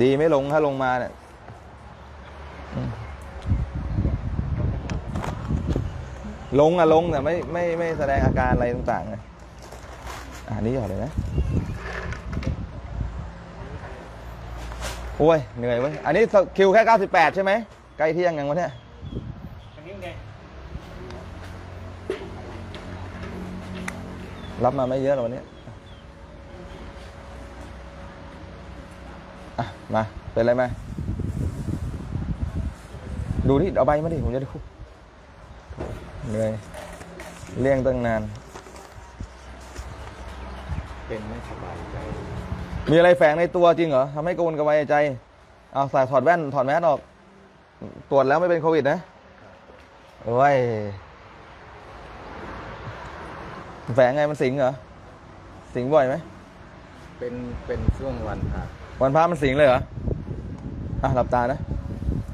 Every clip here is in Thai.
ดีไม่ลงถ้าลงมาเนี่ยลงอะลงแต่ไม่ไม่ไม่แสดงอาการอะไรต่างๆไงอะอันนี้หยอดเลยนะโอ้ยเหนื่อยเว้ยอันนี้คิวแค่ 98 ใช่ไหมใกล้เที่ยงยังวะเนี่ยอันนี้รับมาไม่เยอะหรอกวันนี้ อะมา เป็นอะไรไหมดูนี่เอาใบมาดิ ผมจะดูเหนื่อยเลี้ยงตั้งนาน เป็นไม่สบายใจ มีอะไรแฝงในตัวจริงเหรอทำให้กระวนกระวายใจ เอาใส่ถอดแว่น ถอดแมสออก ตรวจแล้วไม่เป็นโควิดนะ โอ้ย แฝงไงมันสิงเหรอ สิงบ่อยไหม เป็น เป็นช่วงวันพระ วันพระมันสิงเลยเหรออะหลับตานะ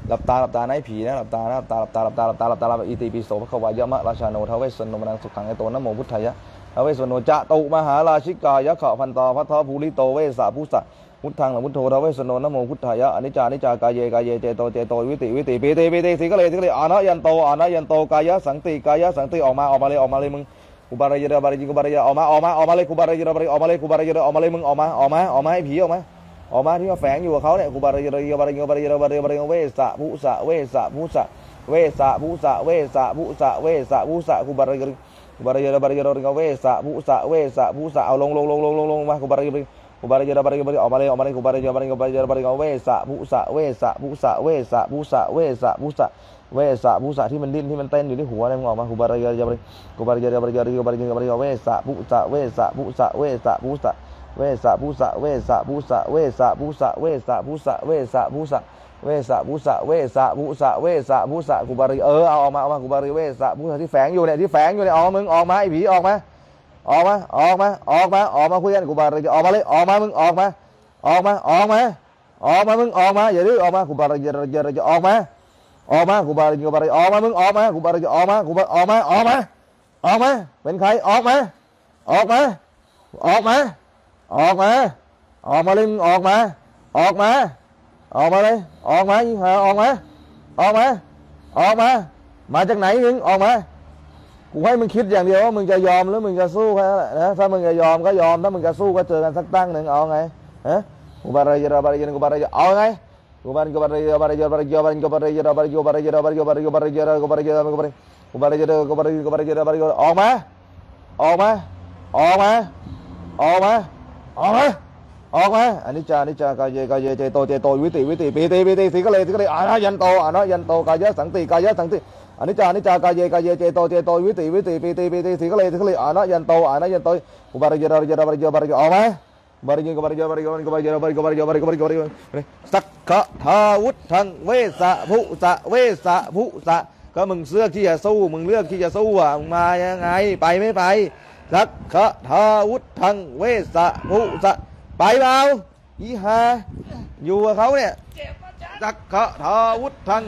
หลับตาหลับตานะให้ผีนะหลับตานะหลับตาหลับตาหลับตาหลับตาหลับตาหลับตาอิติปิโสพระควายะมะราชาโนทวเวสสนโนมนังสุขังไอโตนะโมพุทธายะทวเวสสนโนจะตุมหาราชิกายะขะพันตาพัทธภูริโตเวสสะพุสะพุทธังหลังพุทโธทวเวสสนโนนโมพุทธายะอนิจจานิจจากายเยกายเยเจโตเจโตวิติวิติปีติปีติสิกะเลสิกะเลอานะยันโตอานะยันโตกายะสังติกายะสังติออกมาออกมาเลยออกมาเลยมึงกุบารายะบารายกุบารายะออกมาออกมาออกมาเลยกุบารายะบารายออกมาเลยกุบารายะออกมาเลยมึงออกมาออกมาออกมาให้ผีออกมา ออกมาที่ว่าแฝงอยู่กับเขาเนี่ยกูบาริยบาริยบาริยบาริยบาริยบาริยเวสะภุสะเวสะภุสะเวสะภุสะเวสะภุสะเวสะภุสะกูบาริยกูบาริยบาริยบาริยเวสะภุสะเวสะภุสะเอาลงลงลงลงลงลงมากูบาริยกูบาริยบาริยบาริยออกมาเลยออกมาเลยกูบาริยบาริยบาริยบาริยเวสะภุสะเวสะภุสะเวสะภุสะเวสะภุสะเวสะภุสะที่มันดิ้นที่มันเต้นอยู่ที่หัวเนี่ยมึงออกมากูบาริยบาริกูบาริยบาริยบาริยบาริยบาริยเวสะภุสะเวสะภุสะเวสะภุสะ เวสะภูสะเวสะภูสะเวสะภูสะเวสะภูสะเวสะภูสะเวสะภูสะเวสะภูสะเวสะภูสะกูบารีเออเอาออกมาเอามากูบารีเวสะภูสะที่แฝงอยู่เนี่ยที่แฝงอยู่เนี่ยออกมึงออกมาไอ้ผีออกมาออกมาออกมาออกมาออกมาคุยกันกูบารีออกมาเลยออกมามึงออกมาออกมาออกมาออกมามึงออกมาอย่าดื้อออกมากูบารีอย่าอย่าอออกมาออกมากูบารีกูบารีออกมามึงออกมากูบารีออกมากูบาออกมาออกมาออกมาเป็นใครออกมาออกมาออกมา ออกมา ออกมาเลยออกมา ออกมา ออกมาเลย ออกมายิงหาออกมา ออกมา ออกมา มาจากไหนมึงออกมา กูให้มึงคิดอย่างเดียวว่ามึงจะยอมหรือมึงจะสู้แค่นั้นแหละนะ ถ้ามึงจะยอมก็ยอม ถ้ามึงจะสู้ก็เจอกันสักตั้งหนึ่งเอาไงฮะกูบารายระบารายกูบารายเอาไงกูบารายกูบารายบารายบารายบารายกูบารายบารายบารายบารายบารายบารายกูบารายกูบารายกูบารายกูบารายกูบารายกูบารายบารายออกมาออกมาออกมาออกมา ออกไหมออกไหมอันนี้จานิจจากายเยกายเยเจโตเจโตวิติวิติปีติปีติสิกะเลสิกะเลอานะยันโตอานะยันโตกายะสังติกายะสังติอันนี้จานิจากายเยกายเยเจโตเจโตวิติวิติปีติปีติสิกะเลสิกะเลอานะยันโตอานะยันโตอุบาริยะบาริยะบาริยะบาริยออกมาบาริยบาริยบาริยบาริยบาริยบาริยบาริยบาริยบาริยบาริยบาริยสักขะทาวุธังเวสะภุสะเวสะภุสะก็มึงเลือกที่จะสู้มึงเลือกที่จะสู้อะมึงมายังไงไปไม่ไป สักขะทาวุธังเวสะภุสะไปเปล่าอีหาอยู่กับเขาเนี่ยสักขะทาวุธัง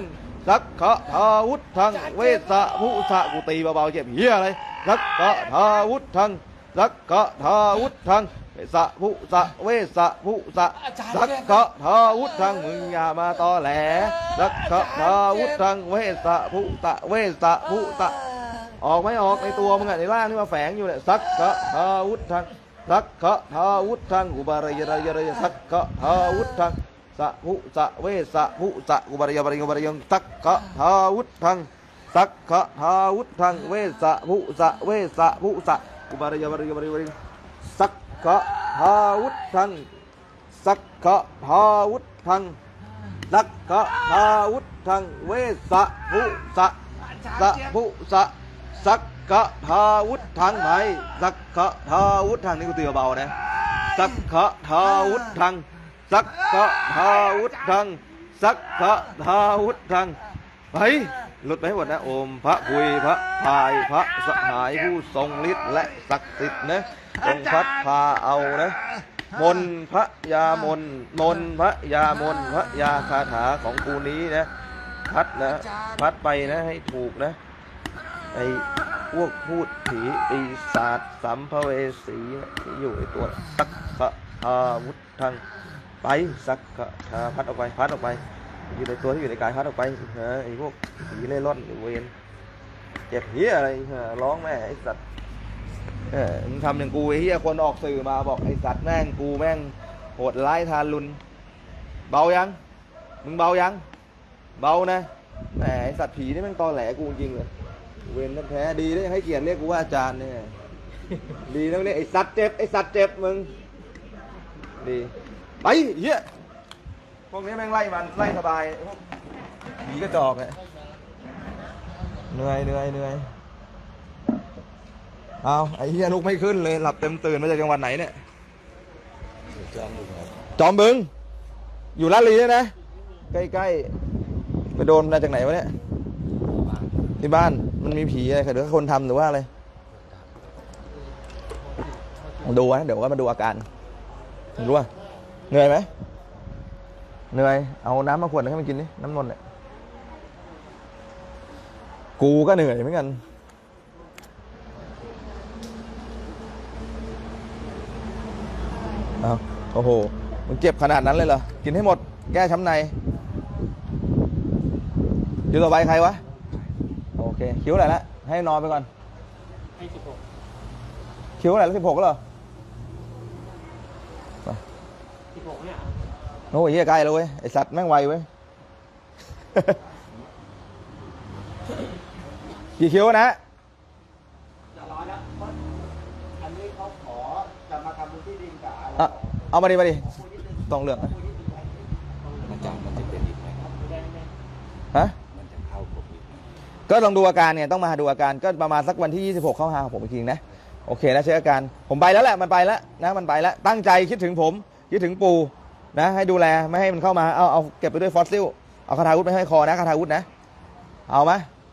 สักขะทาวุธังเวสะภุสะกูตีเบาๆเจ็บเหี้ยอะไรสักขะทาวุธังสักขะทาวุธังเวสะภุสะเวสะภุสะสักขะทาวุธังมึงอย่ามาตอแหลสักขะทาวุธังเวสะภุสะเวสะภุสะ ออกไม่ออกในตัวมึงอะในร่างที่มาแฝงอยู่เนี่ยสักขะทาวุธังสักขะทาวุธังอุบารยระยระยสักขะทาวุธังสะภุสะเวสะภุสะอุบารยบารยบารยงสักขะทาวุธังสักขะทาวุธังเวสะภุสะเวสะภุสะอุบารยบารยบารยบารยสักขะทาวุธังสักขะทาวุธังสักขะทาวุธังเวสะภุสะสะภุสะ สักกะทาวุธังไหนสักกะทาวุธังนี่กูตีเบาๆนะสักกะทาวุธังสักกะทาวุธังสักกะทาวุธังเฮ้ยหลุดไปให้หมดนะโอมพระคุยพระพายพระสหายผู้ทรงฤทธิ์และศักดิ์สิทธิ์นะทรงพัดพาเอานะมนพระยามนมนพระยามนพระยาคาถาของกูนี้นะพัดนะพัดไปนะให้ถูกนะ ไอ้พวกพูดผีปีศาจสัมภเวสีที่อยู่ในตัวสักขะทาวุธังไปสักก็อ่าพัดออกไปพัดออกไป อยู่ในตัวที่อยู่ในกายพัดออกไปไอ้พวกผีเล่ร่อนเวรเจ็บเฮียอะไรร้องแม่ไอ้สัตว์เออมึงทำอย่างกูไอ้เฮียคนออกสื่อมาบอกไอ้สัตว์แม่งกูแม่งโหดร้ายทารุณเบายัง มึงเบายัง เบานะแหมไอ้สัตว์ผีนี่แม่งตอแหลกูจริงเลย เวรแท้ดีได้ให้เกียรติเรียกกูว่าอาจารย์เนี่ยดีนะเรียไอสัตว์เจ็บไอสัตว์เจ็บมึงดีไปเฮียพวกนี้แม่งไล่มันไล่สบายพวกผีกระจอกเนี่ยเหนื่อยเหนื่อยเหนื่อยเอาไอ้เหี้ยลุกไม่ขึ้นเลยหลับเต็มตื่นมาจากจังหวัดไหนเนี่ยจอมบึงอยู่ลาดลีนะใกล้ๆไปโดนมาจากไหนวะเนี่ยที่บ้าน มันมีผีอะไรหรือคนทำหรือว่าอะไร ดูนะเดี๋ยวก็มาดูอาการรู้ว่าเหนื่อยไหมเหนื่อย เอาน้ำมาขวดหนึงให้มันกินดิน้ำนนท์เนี่ยกูก็เหนื่อยเหมือนกัน เอาโอ้โห มึงเจ็บขนาดนั้นเลยเหรอ กินให้หมด แก้ช้ำในอยู่ต่อไปใครวะ เคคิ้วอะไรละให้นอนไปก่อนให้สิบหกคิ้วอะไรละสิบหกเหรอสิบหกเนี่ยโอ้ยเฮียใกล้แล้วเว้ยไอสัตว์แม่งไวเว้ย กี่คิ้วนะจะร้อยแล้วอันนี้เขาขอจะมาทำบุญที่ดินกับอะไรอะเอามาดิมาดิต้องเลือกนะ มันจะมันจะเป็นอีกไหมครับ ฮะ มันจะเข้าผมอีกไหม ก็ลองดูอาการเนี่ยต้องมาดูอาการก็ประมาณสักวันที่ 26 เข้าหาผมอีกทีนะโอเคนะเช็คอาการผมไปแล้วแหละมันไปแล้วนะมันไปแล้วตั้งใจคิดถึงผมคิดถึงปู่นะให้ดูแลไม่ให้มันเข้ามาเอาเอาเก็บไปด้วยฟอสซิลเอาคาถาวุธไปให้คอนะคาถาวุธนะเอาไหม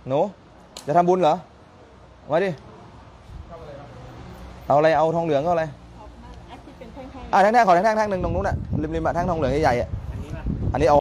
หนูจะทำบุญเหรอเอามาดิเอาอะไรเอาทองเหลืองก็อะไรออกมาแอคที่เป็นแท่งๆอะแท่งๆขอแท่งๆแท่งหนึ่งตรงนู้นอะริมๆอะแท่งทองเหลืองใหญ่ๆอะอันนี้ป่ะอันนี้เอา